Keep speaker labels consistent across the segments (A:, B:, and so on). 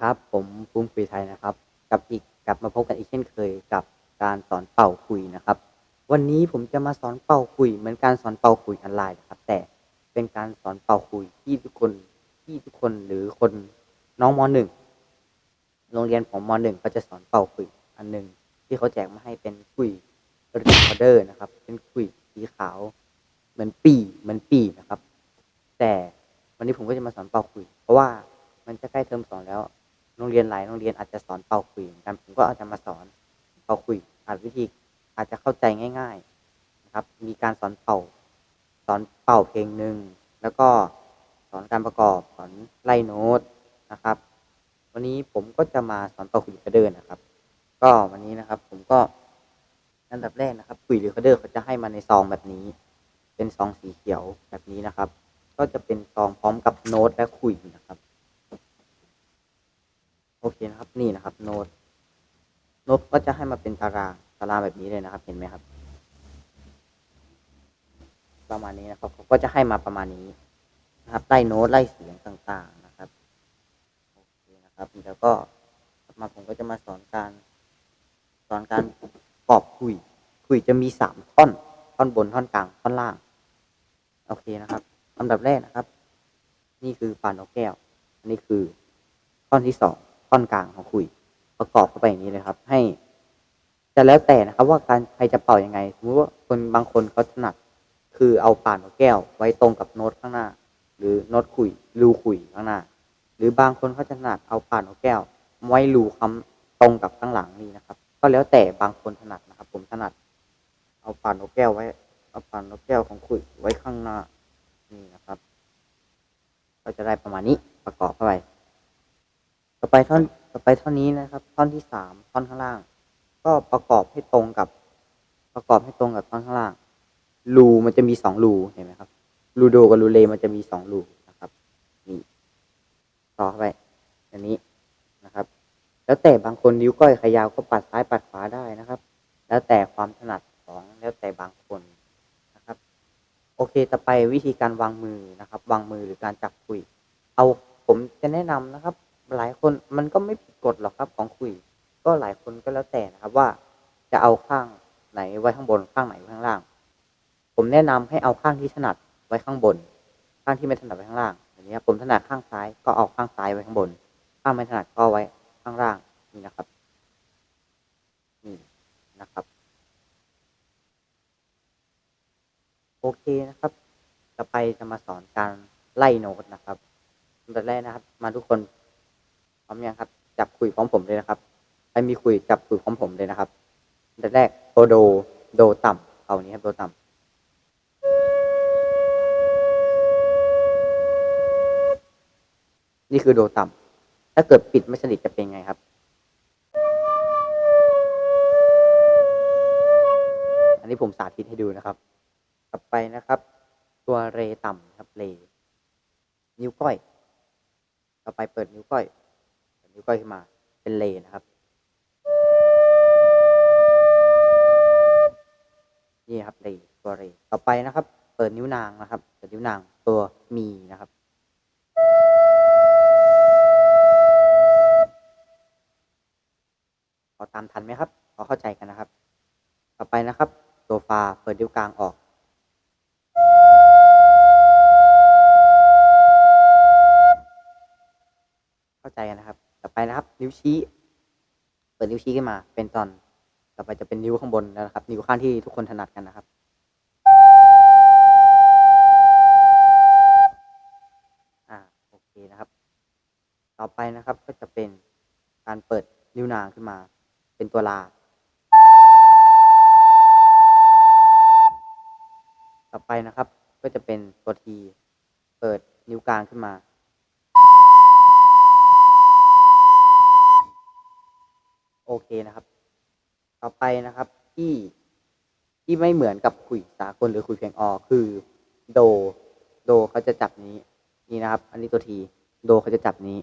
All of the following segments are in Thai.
A: ครับ ผมภูมิคุยไทยนะครับ กับอีกกลับมาพบกันอีกเช่นเคยกับการสอนเป่าคุยนะครับ วันนี้ผมจะมาสอนเป่าคุย เหมือนการสอนเป่าคุยออนไลน์นะครับ แต่เป็นการสอนเป่าคุยที่ทุกคนที่ทุกคนหรือคนน้องมหนึ่งโรงเรียนผมมหนึ่งก็จะสอนเป่าคุยอันหนึ่งที่เขาแจกมาให้เป็นคุยรีคอร์เดอร์นะครับ เป็นคุยสีขาวเหมือนปีเหมือนปีนะครับ แต่วันนี้ผมก็จะมาสอนเป่าคุย เพราะว่ามันจะใกล้เทอมสองแล้ว โรงเรียนหลายโรงเรียนอาจจะสอนเป่าคุยเหมือนกันผมก็อาจจะมาสอนเป่าคุยอาจวิธีอาจจะเข้าใจง่าย ๆนะครับ มีการสอนเป่า สอนเป่าเพลงหนึ่งแล้วก็สอนการประกอบสอนไล่โน้ตนะครับ วันนี้ผมก็จะมาสอนเป่าคุยหรือกระเดินนะครับ ก็วันนี้นะครับ ผมก็อันดับแรกนะครับคุยหรือกระเดินเขาจะให้มาในซองแบบนี้ เป็นซองสีเขียวแบบนี้นะครับ ก็จะเป็นซองพร้อมกับโน้ตและคุยนะครับ โอเคนะครับนี่นะครับโน้ตโน้ตก็จะให้มาเป็นตารางตารางแบบนี้เลยนะครับ เห็นไหมครับ ประมาณนี้นะครับเขาก็จะให้มาประมาณนี้นะครับไล่โน้ตไล่เสียงต่างๆนะครับโอเคนะครับแล้วก็มาผมก็จะมาสอนการสอนการประกอบคุย คุยจะมีสามท่อน ท่อนบนท่อนกลางท่อนล่าง โอเคนะครับลำดับแรกนะครับ นี่คือปานนกแก้ว อันนี้คือท่อนที่สอง ท่อนกลางของคุย ประกอบเข้าไปอย่างนี้เลยครับ ให้ จะแล้วแต่นะครับ ว่าการใครจะเป่ายังไงสมมติว่าคนบางคนเขาถนัดคือเอาป่านนกแก้ว ไว้ตรงกับโน้ตข้างหน้า หรือโน้ตคุยรูคุยข้างหน้า หรือบางคนเขาจะถนัดเอาป่านนกแก้ว ไว้รูค้ำตรงกับข้างหลังนี่นะครับ ก็แล้วแต่บางคนถนัดนะครับ ผมถนัด เอาป่านนกแก้วไว้ เอาป่านนกแก้วของคุยไว้ข้างหน้านี่นะครับ ก็จะได้ประมาณนี้ประกอบเข้าไป ต่อไปท่อนต่อไปท่อนนี้นะครับ ท่อนที่สามท่อนข้างล่าง ก็ประกอบให้ตรงกับ ประกอบให้ตรงกับท่อนข้างล่างรูมันจะมีสองรูเห็นไหมครับรูโดกับรูเลมันจะมีสองรูนะครับนี่ต่อเข้าไปอันนี้นะครับ แล้วแต่บางคนนิ้วก้อยขยาวก็ปัดซ้ายปัดขวาได้นะครับ แล้วแต่ความถนัดของแล้วแต่บางคนนะครับ โอเคต่อไปวิธีการวางมือนะครับ วางมือหรือการจับคุย เอาผมจะแนะนำนะครับ หลายคนมันก็ไม่ผิดกฎหรอกครับของคุย ก็หลายคนก็แล้วแต่นะครับว่า จะเอาข้างไหนไว้ข้างบนข้างไหนไว้ข้างล่าง ผมแนะนำให้เอาข้างที่ถนัดไว้ข้างบน ข้างที่ไม่ถนัดไว้ข้างล่างอย่างนี้ครับผมถนัดข้างซ้ายก็เอาข้างซ้ายไว้ข้างบน ข้างไม่ถนัดก็ไว้ข้างล่างนี่นะครับนี่นะครับ โอเคนะครับ ต่อไปจะมาสอนการไล่โน้ตนะครับอันแรกนะครับ มาทุกคน ร้อมยังครับ จับคุยพร้อมผมเลยนะครับใครมีคุยจับคุยพร้อมผมเลยนะครับอันแรกตัวโดโดต่ำเอานี้ครับโดต่ำนี่คือโดต่ำถ้าเกิดปิดไม่สนิทจะเป็นไงครับ อันนี้ผมสาธิตให้ดูนะครับ ต่อไปนะครับ ตัวเรต่ำครับเรนิ้วก้อย ต่อไปเปิดนิ้วก้อย เปิดนิ้วก้อยขึ้นมาเป็นเลนะครับ นี่ครับเรตัวเรต่อไปนะครับ เปิดนิ้วนางนะครับเปิดนิ้วนางตัวมีนะครับ พอตามทันไหมครับ พอเข้าใจกันนะครับ ต่อไปนะครับ ตัวฟาเปิดนิ้วกลางออกเข้าใจกันนะครับ อไปนะครับ นิ้วชี้ เปิดนิ้วชี้ขึ้นมา เป็นตอน ต่อไปจะเป็นนิ้วข้างบนแล้วนะครับ นิ้วข้างที่ทุกคนถนัดกันนะครับ อ่า โอเคนะครับ ต่อไปนะครับก็จะเป็นการเปิดนิ้วนางขึ้นมา เป็นตัวลา ต่อไปนะครับ ก็จะเป็นตัวที เปิดนิ้วกลางขึ้นมา โอเคนะครับ ต่อไปนะครับที่ที่ไม่เหมือนกับขุยสากลหรือขุยเพียงออคือโด โดเขาจะจับนี้ นี่นะครับ อันนี้ตัวที โดเขาจะจับนี้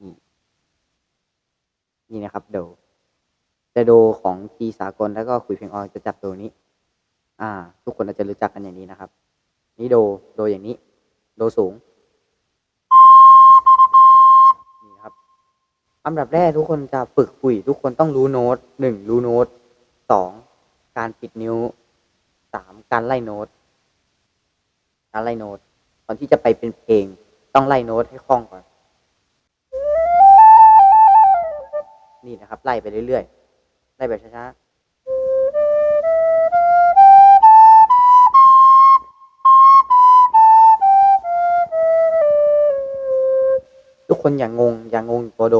A: นี่นี่นะครับ โดแต่โดของทีสากลแล้วก็ขุยเพียงอจะจับโดนี้ อ่า ทุกคนอาจจะรู้จักกันอย่างนี้นะครับ นี่โด โดอย่างนี้ โดสูง อันดับแรกทุกคนจะฝึกคุยทุกคนต้องรู้โน้ตหนึ่งรู้โน้ตสองการปิดนิ้วสามการไล่โน้ตการไล่โน้ตก่อนที่จะไปเป็นเพลงต้องไล่โน้ตให้คล่องก่อน นี่นะครับ ไล่ไปเรื่อยๆไล่แบบช้าๆทุกคนอย่างงงอย่างงงตัวโด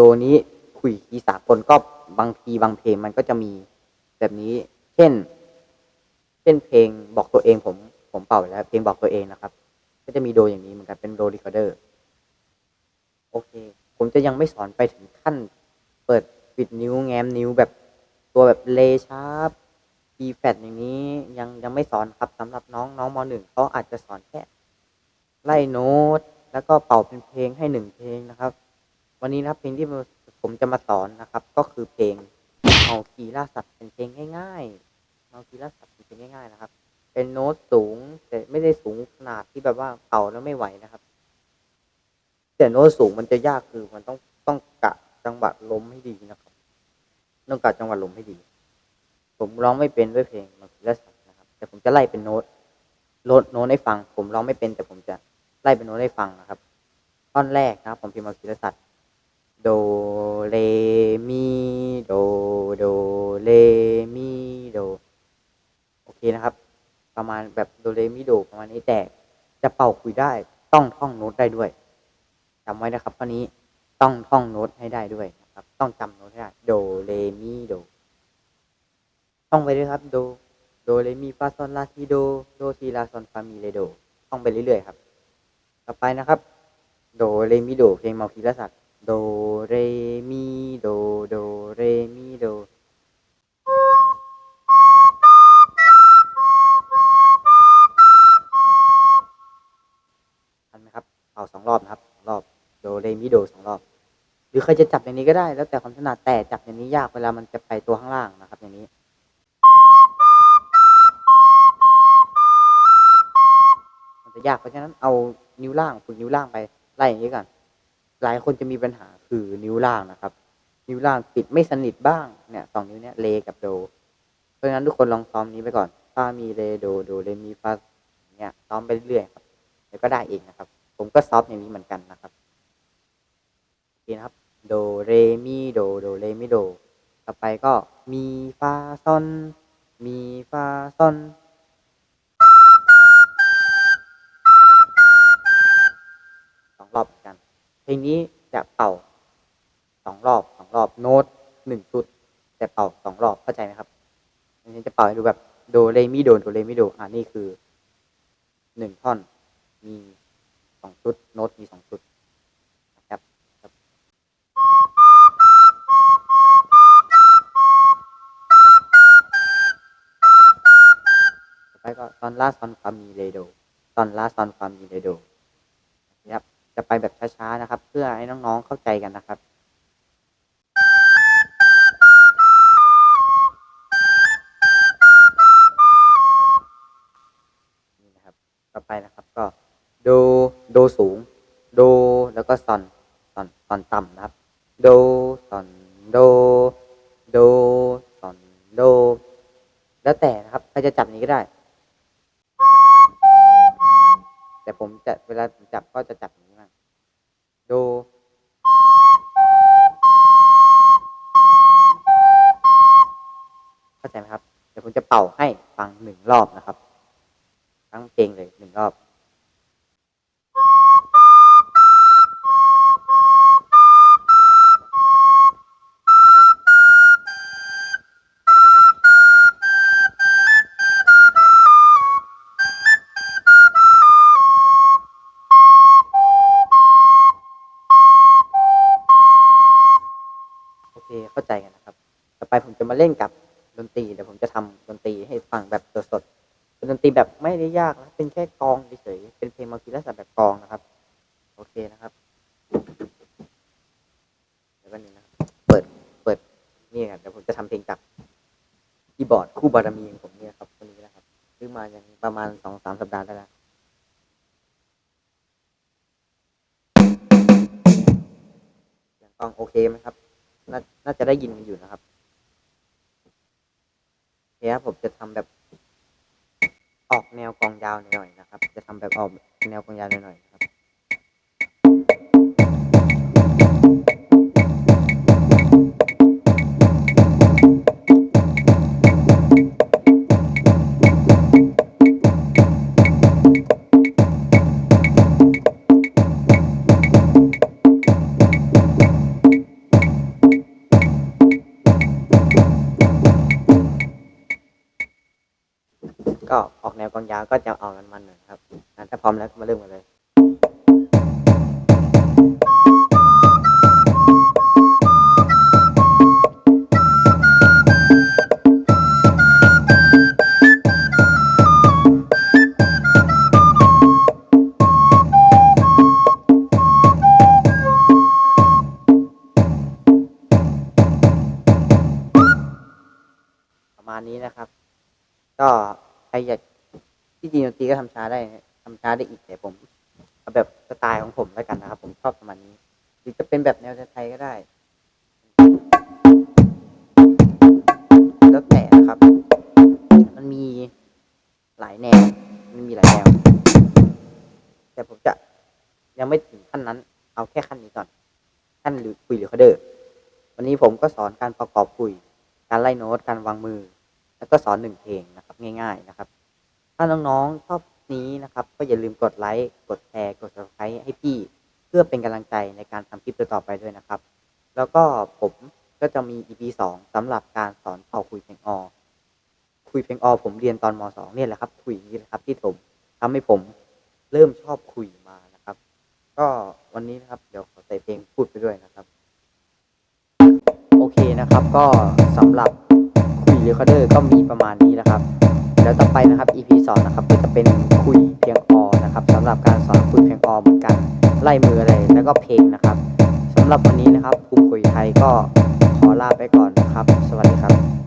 A: โดนี้คุยคีย์สากลก็บางทีบางเพลงมันก็จะมีแบบนี้ เช่น เช่นเพลงบอกตัวเองผมผมเป่าแล้ว เพลงบอกตัวเองนะครับ ก็จะมีโดอย่างนี้เหมือนกันเป็นโดรีคอร์เดอร์โอเค ผมจะยังไม่สอนไปถึงขั้น เปิดปิดนิ้วแง้มนิ้วแบบตัวแบบเลชาร์ปอีแฟดอย่างนี้ยังยังไม่สอนครับสำหรับน้องน้องมหนึ่งเขาอาจจะสอนแค่ไล่โน้ต แล้วก็เป่าเป็นเพลงให้หนึ่งเพลงนะครับ วันนี้นะครับเพลงที่ผมจะมาสอนนะครับ ก็คือเพลงเมาคีล่าสัตว์เป็นเพลงง่ายๆเมาคีล่าสัตว์เป็นเพลงง่ายๆนะครับ เป็นโน้ตสูงแต่ไม่ได้สูงขนาดที่แบบว่าเป่าแล้วไม่ไหวนะครับ แต่โน้ตสูงมันจะยากคือมันต้องต้องกะจังหวะล้มให้ดีนะครับต้องกะจังหวะล้มให้ดี ผมร้องไม่เป็นด้วยเพลงมันคือละสัตว์นะครับ แต่ผมจะไล่เป็นโน้ตโน้ตโน้ตให้ฟัง ผมร้องไม่เป็น แต่ผมจะไล่เป็นโน้ตให้ฟังนะครับท่อนแรกนะครับ ผมพิมพ์มาคีละสัตว์ โดเรมีโดโดเรมีโดโอเคนะครับ ประมาณแบบโดเรมิโดประมาณนี้แต่จะเป่าคุยได้ต้องท่องโน้ตได้ด้วยจำไว้นะครับข้อนี้ต้องท่องโน้ตให้ได้ด้วยนะครับ ต้องจำโน้ตให้ได้โดเรมิโดท่องไปด้วยครับ โดโดเรมิฟาซอนลาทีโดโดทีลาซอนฟามีเรโดท่องไปเรื่อยๆครับ ต่อไปนะครับ โดเรมิโดเพลงเมาคีละสัตว์ โดเรมิโดโดเรมิโดทันไหมครับเอาสองรอบนะครับสองรอบโดเรมิโดสองรอบ หรือใครจะจับอย่างนี้ก็ได้ แล้วแต่ความถนัดแต่จับอย่างนี้ยากเวลามันจะไปตัวข้างล่างนะครับ อย่างนี้มันจะยากเพราะฉะนั้นเอานิ้วล่างฝึกนิ้วล่างไปไล่อย่างนี้ก่อน หลายคนจะมีปัญหาคือนิ้วล่างนะครับ นิ้วล่างปิดไม่สนิทบ้างเนี่ยสองนิ้วเนี้ยเลกับโด เพราะฉะนั้นทุกคนลองซ้อมนี้ไปก่อนฟามีเรโดโดเรมีฟาเนี่ยซ้อมไปเรื่อยๆครับเดี๋ยวก็ได้เองนะครับ ผมก็ซ้อฟต์อย่างนี้เหมือนกันนะครับโอเคนะครับโดเรมีโดโดเรมิโด ต่อไปก็มีฟาซอนมีฟาซอน ลงนี้จะเป่าสองรอบสองรอบโน้ตหนึ่งชุด แต่เป่าสองรอบเข้าใจไหมครับอันนี้จะเป่าให้ดูแบบโดเรมิโดโดเรมิโดอ่านี่คือหนึ่งท่อนมีสองชุดโน้ตมีสองชุดนะครับต่อไปก็ตอนลาซอนฟามมีเรโดตอนลาซอนฟามมีเรโด จะไปแบบช้าๆนะครับ เพื่อให้น้องๆเข้าใจกันนะครับนี่นะครับต่อไปนะครับก็โดโดสูงโดแล้วก็ซอนซอนซอนต่ำนะครับโดซอนโดโดซอนโด แล้วแต่นะครับใครจะจับอย่างนี้ก็ได้ แต่ผมจะเวลาจับก็จะจับนี้ โด เข้าใจไหมครับ เดี๋ยวผมจะเป่าให้ฟังหนึ่งรอบนะครับ ทั้งเพลงเลยหนึ่งรอบ เคเข้าใจกันนะครับ ต่อไปผมจะมาเล่นกับดนตรีเดี๋ยวผมจะทำดนตรีให้ฟังแบบสดๆเป็นดนตรีแบบไม่ได้ยากนะเป็นแค่กองเฉยๆเป็นเพลงมัลติลักษณะแบบกองนะครับ โอเคนะครับเดี๋ยวกันนึงนะเปิดเปิดนี่ครับเดี๋ยวผมจะทำเพลงกับคีย์บอร์ดคู่บารมีของผมเนี่ยครับคนนี้นะครับซื้อมาอย่างประมาณสองสามสัปดาห์ได้แล้วฟังโอเคไหมครับ นาน่าจะได้ยินกันอยู่นะครับเคครับผมจะทำแบบออกแนวกองยาวหน่อยๆนะครับ จะทำแบบออกแนวกองยาวหน่อย มันหน่อยครับถ้าพร้อมแล้วก็มาเริ่มกันเลยประมาณนี้นะครับ ก็ใครอยาก ที่จริงดนตรีก็ทำช้าได้ทำช้าได้อีกแต่ผมเอาแบบสไตล์ของผมแล้วกันนะครับ ผมชอบประมาณนี้ หรือจะเป็นแบบแนวไทยก็ได้ แล้วแต่นะครับ มันมีหลายแนว มันมีหลายแนว แต่ผมจะยังไม่ถึงขั้นนั้น เอาแค่ขั้นนี้ก่อน ขั้นหรือคุยหรือคาเดอร์วันนี้ผมก็สอนการประกอบคุย การไล่โน้ต การวางมือ แล้วก็สอนหนึ่งเพลงนะครับ ง่าย ๆ นะครับ ถ้าน้องๆชอบนี้นะครับ ก็อย่าลืมกดไลค์กดแชร์กด subscribe ให้พี่ เพื่อเป็นกำลังใจในการทำคลิปต่อๆไปด้วยนะครับ แล้วก็ผมก็จะมี EP สองสำหรับการสอนเป่าคุยเพลงออคุยเพลงออผมเรียนตอนมสองเนี่ยแหละครับคุยนี้แหละครับที่ผมทำให้ผมเริ่มชอบคุยมานะครับ ก็วันนี้นะครับเดี๋ยวขอใส่เพลงพูดไปด้วยนะครับ โอเคนะครับก็สำหรับคุยเรคคอร์เดอร์ก็มีประมาณนี้นะครับ แล้วต่อไปนะครับ EP สองนะครับก็จะเป็นคุยเพียงออนะครับสำหรับการสอนคุยเพียงออเหมือนกันไล่มืออะไรแล้วก็เพลงนะครับสำหรับวันนี้นะครับภูมิคุยไทยก็ขอลาไปก่อนนะครับ สวัสดีครับ